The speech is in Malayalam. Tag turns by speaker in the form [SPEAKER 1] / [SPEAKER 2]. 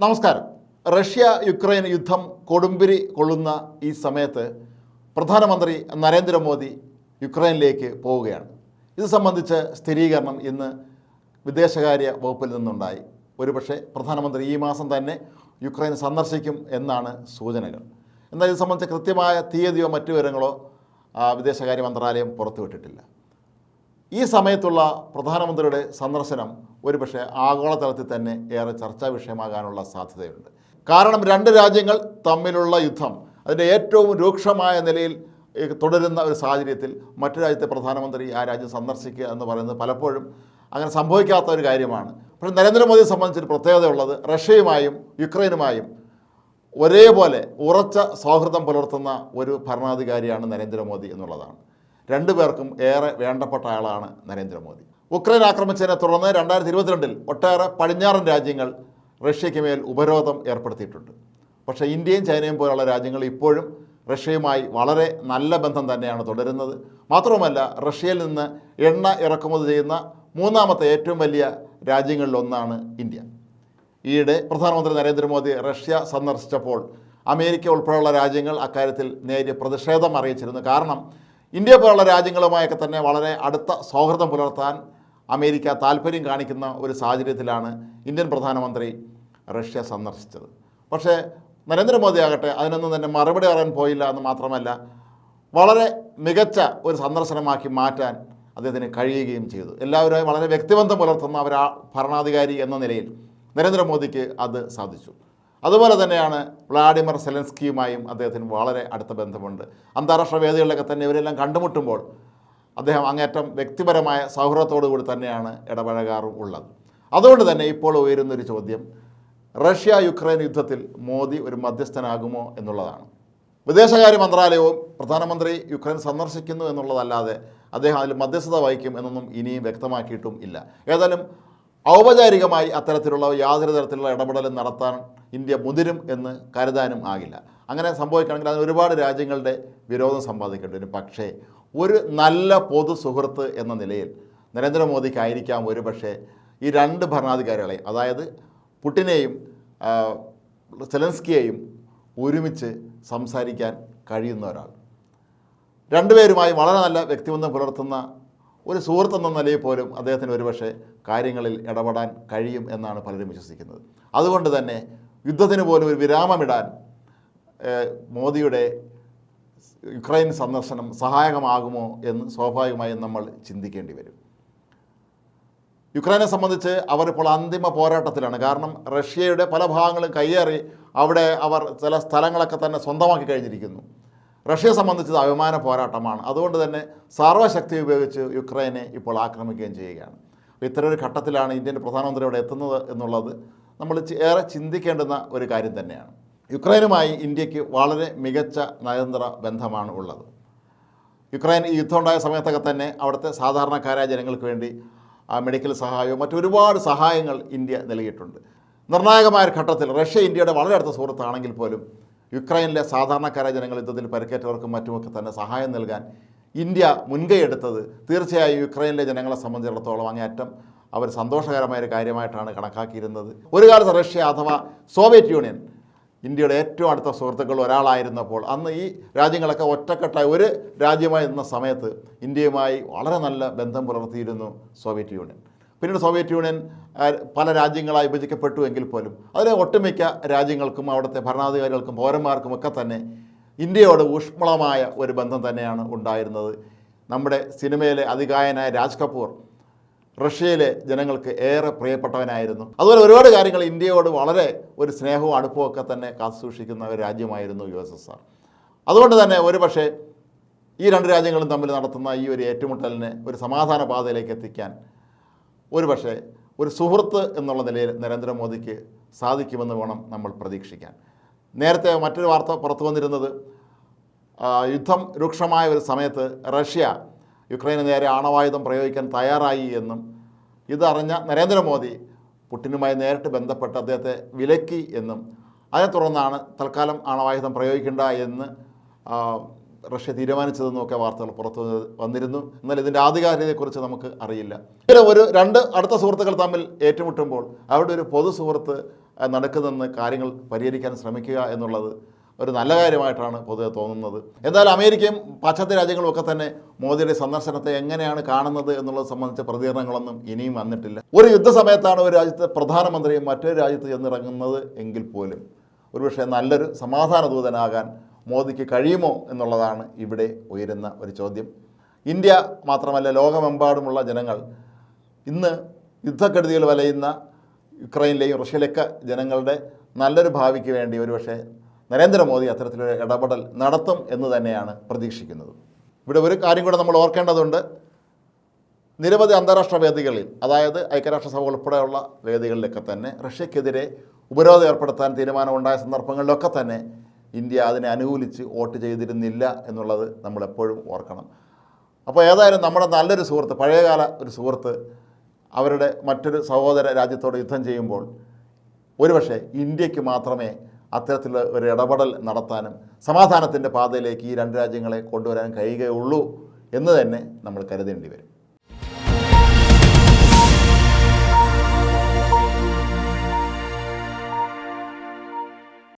[SPEAKER 1] നമസ്കാരം. റഷ്യ യുക്രൈൻ യുദ്ധം കൊടുമ്പിരി കൊള്ളുന്ന ഈ സമയത്ത് പ്രധാനമന്ത്രി നരേന്ദ്രമോദി യുക്രൈനിലേക്ക് പോവുകയാണ്. ഇത് സംബന്ധിച്ച് സ്ഥിരീകരണം ഇന്ന് വിദേശകാര്യ വകുപ്പിൽ നിന്നുണ്ടായി. ഒരുപക്ഷെ പ്രധാനമന്ത്രി ഈ മാസം തന്നെ യുക്രൈൻ സന്ദർശിക്കും എന്നാണ് സൂചനകൾ. എന്നാൽ ഇത് സംബന്ധിച്ച് കൃത്യമായ തീയതിയോ മറ്റു വിവരങ്ങളോ വിദേശകാര്യ മന്ത്രാലയം പുറത്തുവിട്ടിട്ടില്ല. ഈ സമയത്തുള്ള പ്രധാനമന്ത്രിയുടെ സന്ദർശനം ഒരുപക്ഷെ ആഗോളതലത്തിൽ തന്നെ ഏറെ ചർച്ചാ വിഷയമാകാനുള്ള സാധ്യതയുണ്ട്. കാരണം രണ്ട് രാജ്യങ്ങൾ തമ്മിലുള്ള യുദ്ധം അതിന്റെ ഏറ്റവും രൂക്ഷമായ നിലയിൽ തുടരുന്ന ഒരു സാഹചര്യത്തിൽ മറ്റു രാജ്യത്തെ പ്രധാനമന്ത്രി ആ രാജ്യം സന്ദർശിക്കുക എന്ന് പറയുന്നത് പലപ്പോഴും അങ്ങനെ സംഭവിക്കാത്ത ഒരു കാര്യമാണ്. പക്ഷേ നരേന്ദ്രമോദിയെ സംബന്ധിച്ചൊരു പ്രത്യേകതയുള്ളത് റഷ്യയുമായും യുക്രൈനുമായും ഒരേപോലെ ഉറച്ച സൗഹൃദം പുലർത്തുന്ന ഒരു ഭരണാധികാരിയാണ് നരേന്ദ്രമോദി എന്നുള്ളതാണ്. രണ്ടു പേർക്കും ഏറെ വേണ്ടപ്പെട്ട ആളാണ് നരേന്ദ്രമോദി. ഉക്രൈൻ ആക്രമിച്ചതിനെ തുടർന്ന് രണ്ടായിരത്തി ഇരുപത്തിരണ്ടിൽ ഒട്ടേറെ പടിഞ്ഞാറൻ രാജ്യങ്ങൾ റഷ്യയ്ക്ക് മേൽ ഉപരോധം ഏർപ്പെടുത്തിയിട്ടുണ്ട്. പക്ഷേ ഇന്ത്യയും ചൈനയും പോലുള്ള രാജ്യങ്ങൾ ഇപ്പോഴും റഷ്യയുമായി വളരെ നല്ല ബന്ധം തന്നെയാണ് തുടരുന്നത്. മാത്രവുമല്ല റഷ്യയിൽ നിന്ന് എണ്ണ ഇറക്കുമതി ചെയ്യുന്ന മൂന്നാമത്തെ ഏറ്റവും വലിയ രാജ്യങ്ങളിലൊന്നാണ് ഇന്ത്യ. ഈയിടെ പ്രധാനമന്ത്രി നരേന്ദ്രമോദി റഷ്യ സന്ദർശിച്ചപ്പോൾ അമേരിക്ക ഉൾപ്പെടെയുള്ള രാജ്യങ്ങൾ അക്കാര്യത്തിൽ നേരിയ പ്രതിഷേധം അറിയിച്ചിരുന്നു. കാരണം ഇന്ത്യ പോലുള്ള രാജ്യങ്ങളുമായൊക്കെ തന്നെ വളരെ അടുത്ത സൗഹൃദം പുലർത്താൻ അമേരിക്ക താല്പര്യം കാണിക്കുന്ന ഒരു സാഹചര്യത്തിലാണ് ഇന്ത്യൻ പ്രധാനമന്ത്രി റഷ്യ സന്ദർശിച്ചത്. പക്ഷേ നരേന്ദ്രമോദി ആകട്ടെ അതിനൊന്നും തന്നെ മറുപടി പറയാൻ പോയില്ല എന്ന് മാത്രമല്ല വളരെ മികച്ച ഒരു സന്ദർശനമാക്കി മാറ്റാൻ അദ്ദേഹത്തിന് കഴിയുകയും ചെയ്തു. എല്ലാവരും വളരെ വ്യക്തിബന്ധം പുലർത്തുന്ന ഒരു ഭരണാധികാരി എന്ന നിലയിൽ നരേന്ദ്രമോദിക്ക് അത് സാധിച്ചു. അതുപോലെ തന്നെയാണ് വ്ളാഡിമിർ സെലൻസ്കിയുമായും അദ്ദേഹത്തിന് വളരെ അടുത്ത ബന്ധമുണ്ട്. അന്താരാഷ്ട്ര വേദികളിലൊക്കെ തന്നെ ഇവരെല്ലാം കണ്ടുമുട്ടുമ്പോൾ അദ്ദേഹം അങ്ങേറ്റം വ്യക്തിപരമായ സൗഹൃദത്തോടുകൂടി തന്നെയാണ് ഇടപഴകാറും ഉള്ളത്. അതുകൊണ്ട് തന്നെ ഇപ്പോൾ ഉയരുന്നൊരു ചോദ്യം റഷ്യ യുക്രൈൻ യുദ്ധത്തിൽ മോദി ഒരു മധ്യസ്ഥനാകുമോ എന്നുള്ളതാണ്. വിദേശകാര്യ മന്ത്രാലയവും പ്രധാനമന്ത്രി യുക്രൈൻ സന്ദർശിക്കുന്നു എന്നുള്ളതല്ലാതെ അദ്ദേഹം അതിൽ മധ്യസ്ഥത വഹിക്കും എന്നൊന്നും ഇനിയും വ്യക്തമാക്കിയിട്ടും ഇല്ല. ഏതായാലും ഔപചാരികമായി അത്തരത്തിലുള്ള യാതൊരു തരത്തിലുള്ള ഇടപെടലും നടത്താൻ ഇന്ത്യ മുതിരും എന്ന് കരുതാനും ആകില്ല. അങ്ങനെ സംഭവിക്കുകയാണെങ്കിൽ അതിന് ഒരുപാട് രാജ്യങ്ങളുടെ വിരോധം സമ്പാദിക്കേണ്ടി വരും. പക്ഷേ ഒരു നല്ല പൊതു സുഹൃത്ത് എന്ന നിലയിൽ നരേന്ദ്രമോദിക്കായിരിക്കാം ഒരു പക്ഷേ ഈ രണ്ട് ഭരണാധികാരികളെ അതായത് പുട്ടിനെയും സെലൻസ്കിയെയും ഒരുമിച്ച് സംസാരിക്കാൻ കഴിയുന്ന ഒരാൾ. രണ്ടുപേരുമായി വളരെ നല്ല വ്യക്തിബന്ധം പുലർത്തുന്ന ഒരു സുഹൃത്ത് എന്ന നിലയിൽ പോലും അദ്ദേഹത്തിന് ഒരുപക്ഷെ കാര്യങ്ങളിൽ ഇടപെടാൻ കഴിയും എന്നാണ് പലരും വിശ്വസിക്കുന്നത്. അതുകൊണ്ട് തന്നെ യുദ്ധത്തിന് പോലും ഒരു വിരാമമിടാൻ മോദിയുടെ യുക്രൈൻ സന്ദർശനം സഹായകമാകുമോ എന്ന് സ്വാഭാവികമായും നമ്മൾ ചിന്തിക്കേണ്ടി വരും. യുക്രൈനെ സംബന്ധിച്ച് അവരിപ്പോൾ അന്തിമ പോരാട്ടത്തിലാണ്. കാരണം റഷ്യയുടെ പല ഭാഗങ്ങളും കയ്യേറി അവിടെ അവർ ചില സ്ഥലങ്ങളൊക്കെ തന്നെ സ്വന്തമാക്കി കഴിഞ്ഞിരിക്കുന്നു. റഷ്യയെ സംബന്ധിച്ചത് അഭിമാന പോരാട്ടമാണ്. അതുകൊണ്ട് തന്നെ സർവശക്തി ഉപയോഗിച്ച് യുക്രൈനെ ഇപ്പോൾ ആക്രമിക്കുകയും ചെയ്യുകയാണ്. ഇത്തരം ഒരു ഘട്ടത്തിലാണ് ഇന്ത്യൻ പ്രധാനമന്ത്രി ഇവിടെ എത്തുന്നത് എന്നുള്ളത് നമ്മൾ ഏറെ ചിന്തിക്കേണ്ടുന്ന ഒരു കാര്യം തന്നെയാണ്. യുക്രൈനുമായി ഇന്ത്യയ്ക്ക് വളരെ മികച്ച നയതന്ത്ര ബന്ധമാണ് ഉള്ളത്. യുക്രൈൻ ഈ യുദ്ധം ഉണ്ടായ സമയത്തൊക്കെ തന്നെ അവിടുത്തെ സാധാരണക്കാരായ ജനങ്ങൾക്ക് വേണ്ടി മെഡിക്കൽ സഹായവും മറ്റൊരുപാട് സഹായങ്ങൾ ഇന്ത്യ നൽകിയിട്ടുണ്ട്. നിർണായകമായ ഘട്ടത്തിൽ റഷ്യ ഇന്ത്യയുടെ വളരെ അടുത്ത സുഹൃത്താണെങ്കിൽ പോലും യുക്രൈനിലെ സാധാരണക്കാരായ ജനങ്ങൾ യുദ്ധത്തിൽ പരിക്കേറ്റവർക്കും മറ്റുമൊക്കെ തന്നെ സഹായം നൽകാൻ ഇന്ത്യ മുൻകൈ എടുത്തത് തീർച്ചയായും യുക്രൈനിലെ ജനങ്ങളെ സംബന്ധിച്ചിടത്തോളം അങ്ങേയറ്റം അവർ സന്തോഷകരമായ ഒരു കാര്യമായിട്ടാണ് കണക്കാക്കിയിരുന്നത്. ഒരു കാലത്ത് റഷ്യ അഥവാ സോവിയറ്റ് യൂണിയൻ ഇന്ത്യയുടെ ഏറ്റവും അടുത്ത സുഹൃത്തുക്കൾ ഒരാളായിരുന്നപ്പോൾ അന്ന് ഈ രാജ്യങ്ങളൊക്കെ ഒറ്റക്കെട്ടായി ഒരു രാജ്യമായി നിന്ന സമയത്ത് ഇന്ത്യയുമായി വളരെ നല്ല ബന്ധം പുലർത്തിയിരുന്നു സോവിയറ്റ് യൂണിയൻ. പിന്നീട് സോവിയറ്റ് യൂണിയൻ പല രാജ്യങ്ങളായി വിഭജിക്കപ്പെട്ടു എങ്കിൽ പോലും അതിലെ ഒട്ടുമിക്ക രാജ്യങ്ങൾക്കും അവിടുത്തെ ഭരണാധികാരികൾക്കും പൗരന്മാർക്കും ഒക്കെ തന്നെ ഇന്ത്യയോട് ഊഷ്മളമായ ഒരു ബന്ധം തന്നെയാണ് ഉണ്ടായിരുന്നത്. നമ്മുടെ സിനിമയിലെ അതികായനായ രാജ് കപൂർ റഷ്യയിലെ ജനങ്ങൾക്ക് ഏറെ പ്രിയപ്പെട്ടവനായിരുന്നു. അതുപോലെ ഒരുപാട് കാര്യങ്ങൾ ഇന്ത്യയോട് വളരെ ഒരു സ്നേഹവും അടുപ്പവും ഒക്കെ തന്നെ കാത്തുസൂക്ഷിക്കുന്ന ഒരു രാജ്യമായിരുന്നു യു എസ് എസ് ആർ. അതുകൊണ്ട് തന്നെ ഒരുപക്ഷെ ഈ രണ്ട് രാജ്യങ്ങളും തമ്മിൽ നടത്തുന്ന ഈ ഒരു ഏറ്റുമുട്ടലിനെ ഒരു സമാധാന പാതയിലേക്ക് എത്തിക്കാൻ ഒരുപക്ഷെ ഒരു സുഹൃത്ത് എന്നുള്ള നിലയിൽ നരേന്ദ്രമോദിക്ക് സാധിക്കുമെന്ന് വേണം നമ്മൾ പ്രതീക്ഷിക്കാൻ. നേരത്തെ മറ്റൊരു വാർത്ത പുറത്തു വന്നിരുന്നത് യുദ്ധം രൂക്ഷമായ ഒരു സമയത്ത് റഷ്യ യുക്രൈന് നേരെ ആണവായുധം പ്രയോഗിക്കാൻ തയ്യാറായി എന്നും ഇതറിഞ്ഞ നരേന്ദ്രമോദി പുട്ടിനുമായി നേരിട്ട് ബന്ധപ്പെട്ട് അദ്ദേഹത്തെ വിലക്കി എന്നും അതിനെ തുടർന്നാണ് തൽക്കാലം ആണവായുധം പ്രയോഗിക്കേണ്ട എന്ന് റഷ്യ തീരുമാനിച്ചതെന്നൊക്കെ വാർത്തകൾ പുറത്തു വന്നിരുന്നു. എന്നാൽ ഇതിന്റെ ആധികാരികതയെക്കുറിച്ച് നമുക്ക് അറിയില്ല. ഇങ്ങനെ ഒരു രണ്ട് അടുത്ത സുഹൃത്തുക്കൾ തമ്മിൽ ഏറ്റുമുട്ടുമ്പോൾ അവിടെ ഒരു പൊതു സുഹൃത്ത് നടക്കുന്നെന്ന് കാര്യങ്ങൾ പരിഹരിക്കാൻ ശ്രമിക്കുക എന്നുള്ളത് ഒരു നല്ല കാര്യമായിട്ടാണ് പൊതുവെ തോന്നുന്നത്. എന്നാൽ അമേരിക്കയും പാശ്ചാത്യ രാജ്യങ്ങളും ഒക്കെ തന്നെ മോദിയുടെ സന്ദർശനത്തെ എങ്ങനെയാണ് കാണുന്നത് എന്നുള്ളത് സംബന്ധിച്ച പ്രതികരണങ്ങളൊന്നും ഇനിയും വന്നിട്ടില്ല. ഒരു യുദ്ധസമയത്താണ് ഒരു രാജ്യത്തെ പ്രധാനമന്ത്രിയും മറ്റൊരു രാജ്യത്ത് ചെന്നിറങ്ങുന്നത് എങ്കിൽ പോലും ഒരുപക്ഷെ നല്ലൊരു സമാധാന ദൂതനാകാൻ മോദിക്ക് കഴിയുമോ എന്നുള്ളതാണ് ഇവിടെ ഉയരുന്ന ഒരു ചോദ്യം. ഇന്ത്യ മാത്രമല്ല ലോകമെമ്പാടുമുള്ള ജനങ്ങൾ ഇന്ന് യുദ്ധക്കെടുതികൾ വലയുന്ന യുക്രൈനിലെയും റഷ്യയിലൊക്കെ ജനങ്ങളുടെ നല്ലൊരു ഭാവിക്ക് വേണ്ടി ഒരുപക്ഷെ നരേന്ദ്രമോദി അത്തരത്തിലൊരു ഇടപെടൽ നടത്തും എന്ന് തന്നെയാണ് പ്രതീക്ഷിക്കുന്നത്. ഇവിടെ ഒരു കാര്യം കൂടെ നമ്മൾ ഓർക്കേണ്ടതുണ്ട്. നിരവധി അന്താരാഷ്ട്ര വേദികളിൽ അതായത് ഐക്യരാഷ്ട്രസഭ ഉൾപ്പെടെയുള്ള വേദികളിലൊക്കെ തന്നെ റഷ്യക്കെതിരെ ഉപരോധം ഏർപ്പെടുത്താൻ തീരുമാനമുണ്ടായ സന്ദർഭങ്ങളിലൊക്കെ തന്നെ ഇന്ത്യ അതിനെ അനുകൂലിച്ച് വോട്ട് ചെയ്തിരുന്നില്ല എന്നുള്ളത് നമ്മളെപ്പോഴും ഓർക്കണം. അപ്പോൾ ഏതായാലും നമ്മുടെ നല്ലൊരു സുഹൃത്ത് പഴയകാല ഒരു സുഹൃത്ത് അവരുടെ മറ്റൊരു സഹോദര രാജ്യത്തോട് യുദ്ധം ചെയ്യുമ്പോൾ ഒരുപക്ഷെ ഇന്ത്യയ്ക്ക് മാത്രമേ അത്തരത്തിലുള്ള ഒരു ഇടപെടൽ നടത്താനും സമാധാനത്തിന്റെ പാതയിലേക്ക് ഈ രണ്ട് രാജ്യങ്ങളെ കൊണ്ടുവരാൻ കഴിയുകയുള്ളൂ എന്ന് തന്നെ നമ്മൾ കരുതേണ്ടി വരും.